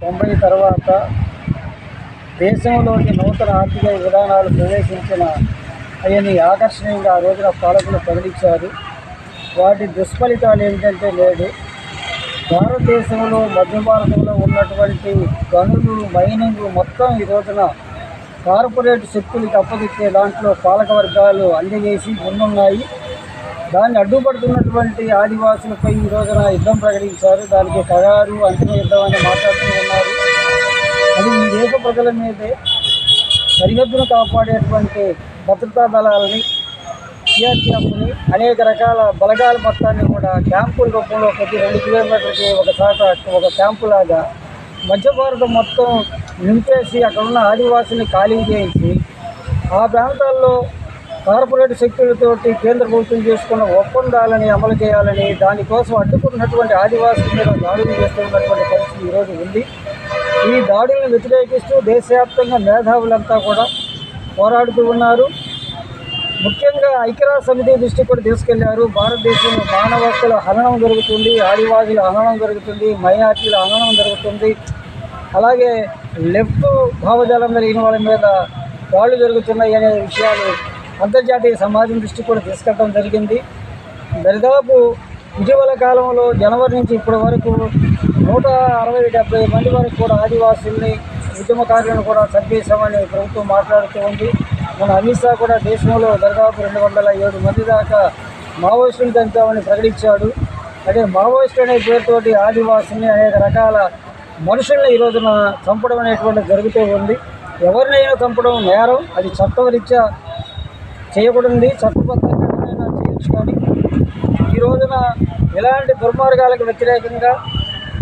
తొంభై తర్వాత దేశంలోని నూతన ఆర్థిక విధానాలు ప్రవేశించిన అవన్నీ ఆకర్షణీయంగా ఆ రోజున పాలకులు ప్రకటించారు. వాటి దుష్ఫలితాలు ఏమిటంటే లేదు భారతదేశంలో మధ్య భారతంలో ఉన్నటువంటి గనులు మైనింగ్ మొత్తం ఈ రోజున కార్పొరేట్ శక్తులకు అప్పగిచ్చే దాంట్లో పాలక వర్గాలు అందజేసి ముందున్నాయి. దాన్ని అడ్డుపడుతున్నటువంటి ఆదివాసులపై ఈ రోజున యుద్ధం ప్రకటించారు. దానికి కగారు అంతిమ యుద్ధం అని మాట్లాడుతూ ఉన్నారు. అది ఈ దేశ ప్రజల మీదే సరిహద్దును కాపాడేటువంటి భద్రతా దళాలని సిఆర్పిఎఫ్ని అనేక రకాల బలగాల మొత్తాన్ని కూడా క్యాంపుల రూపంలో ప్రతి రెండు కిలోమీటర్లకి ఒక చోట ఒక క్యాంపు లాగా మధ్య భారతం మొత్తం నింపేసి అక్కడ ఉన్న ఆదివాసుల్ని ఖాళీ చేయించి ఆ ప్రాంతాల్లో కార్పొరేట్ శక్తులతోటి కేంద్ర ప్రభుత్వం చేసుకున్న ఒప్పందాలని అమలు చేయాలని దానికోసం అడ్డుకున్నటువంటి ఆదివాసుల మీద దాడులు చేస్తున్నటువంటి పరిస్థితి ఈరోజు ఉంది. ఈ దాడులను వ్యతిరేకిస్తూ దేశవ్యాప్తంగా మేధావులంతా కూడా పోరాడుతూ ఉన్నారు. ముఖ్యంగా ఐక్యరాజ్య సమితి దృష్టికి కూడా తీసుకెళ్ళారు. భారతదేశంలో మానవ హక్కుల హననం జరుగుతుంది ఆదివాసుల హననం జరుగుతుంది మైనార్టీల హననం జరుగుతుంది. అలాగే లెఫ్ట్ భావజాలం కలిగిన వాళ్ళ మీద దాడులు జరుగుతున్నాయి అనే విషయాలు అంతర్జాతీయ సమాజం దృష్టి కూడా తీసుకెళ్ళడం జరిగింది. దరిదాపు ఇటీవల కాలంలో జనవరి నుంచి ఇప్పటి వరకు నూట అరవై డెబ్బై మంది వరకు కూడా ఆదివాసుల్ని ఉద్యమకారులను కూడా చంపేశామని ప్రభుత్వం మాట్లాడుతూ ఉంది. మన అమిత్ షా కూడా దేశంలో దాదాపు రెండు వందల ఏడు మంది దాకా మావోయిస్టులను చంపామని ప్రకటించాడు. అంటే మావోయిస్టు అనే పేరుతోటి ఆదివాసుల్ని అనేక రకాల మనుషుల్ని ఈ రోజున చంపడం అనేటువంటి జరుగుతూ ఉంది. ఎవరినైనా చంపడం నేరం అది చట్టరీత్యా చేయకూడదు చట్టబద్ధంగా ఎవరైనా చేయొచ్చు కానీ ఈ రోజున ఇలాంటి దుర్మార్గాలకు వ్యతిరేకంగా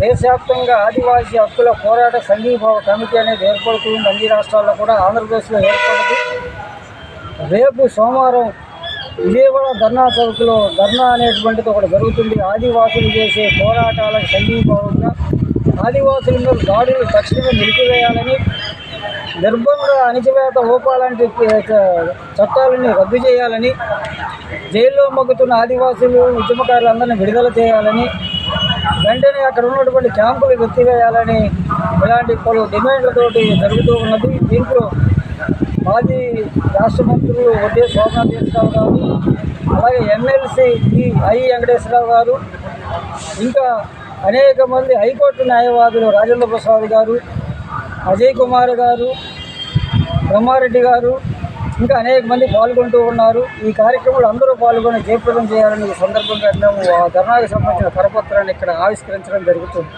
దేశవ్యాప్తంగా ఆదివాసీ హక్కుల పోరాట సంఘీభావ కమిటీ అనేది ఏర్పడుతుంది. అన్ని రాష్ట్రాల్లో కూడా ఆంధ్రప్రదేశ్లో ఏర్పడుతుంది. రేపు సోమవారం విజయవాడ ధర్నా చౌక్లో ధర్నా అనేటువంటిది ఒకటి జరుగుతుంది. ఆదివాసులు చేసే పోరాటాలకు సంఘీభావంగా ఆదివాసుల మీద దాడులు తక్షణమే నిలిపివేయాలని నిర్బంధ అణిచివేత ఊపాలంటి చట్టాలని రద్దు చేయాలని జైల్లో మగ్గుతున్న ఆదివాసులు ఉద్యమకారులందరినీ విడుదల చేయాలని వెంటనే అక్కడ ఉన్నటువంటి క్యాంపులు ఎత్తివేయాలని ఇలాంటి పలు డిమాండ్లతోటి జరుగుతూ ఉన్నది. దీంట్లో మాజీ రాష్ట్ర మంత్రులు వడ్డే శోభనాథేశ్వరరావు గారు అలాగే ఎమ్మెల్సీ ఐ వెంకటేశ్వరరావు గారు ఇంకా అనేక మంది హైకోర్టు న్యాయవాదులు రాజేంద్ర ప్రసాద్ గారు అజయ్ కుమార్ గారు బ్రహ్మారెడ్డి గారు ఇంకా అనేక మంది పాల్గొంటూ ఉన్నారు. ఈ కార్యక్రమంలో అందరూ పాల్గొని జయప్రదం చేయాలని ఈ సందర్భంగా మేము ఆ ధర్నాకు సంబంధించిన కరపత్రాన్ని ఇక్కడ ఆవిష్కరించడం జరుగుతుంది.